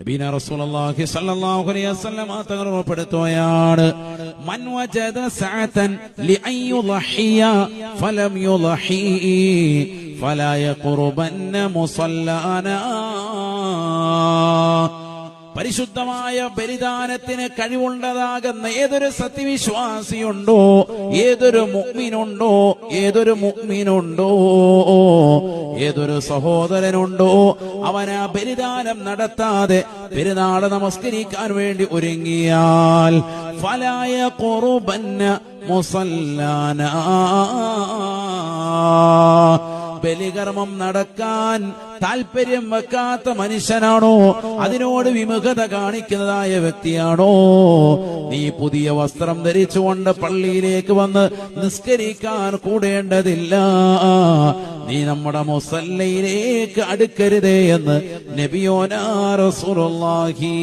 നബീന റസൂലുള്ളാഹി സ്വല്ലല്ലാഹു അലൈഹി വസല്ലം തങ്ങൾ മൻ വജദ സഅതൻ ലിഅൻ യുളഹിയ ഫലം യുളഹി. ഫലാ യഖുർബന്ന മുസല്ലാനാ. പരിശുദ്ധമായ ബലിദാനത്തിന് കഴിവുള്ളതാകുന്ന ഏതൊരു സത്യവിശ്വാസിയുണ്ടോ ഏതൊരു മുഗ്മിനുണ്ടോ ഏതൊരു മുഗ്മിനുണ്ടോ ഏതൊരു സഹോദരനുണ്ടോ അവൻ ആ ബലിദാനം നടത്താതെ പെരുന്നാൾ നമസ്കരിക്കാൻ വേണ്ടി ഒരുങ്ങിയാൽ ഫലായ കൊറുബന്ന മുസല്ലാന. ബലികർമ്മം നടക്കാൻ താല്പര്യം വെക്കാത്ത മനുഷ്യനാണോ? അതിനോട് വിമുഖത കാണിക്കുന്നതായ വ്യക്തിയാണോ? നീ പുതിയ വസ്ത്രം ധരിച്ചുകൊണ്ട് പള്ളിയിലേക്ക് വന്ന് നിസ്കരിക്കാൻ കൂടേണ്ടതില്ല. നീ നമ്മുടെ മുസല്ലയിലേക്ക് അടുക്കരുതേ എന്ന് നബിയോനാ റസൂലുള്ളാഹി.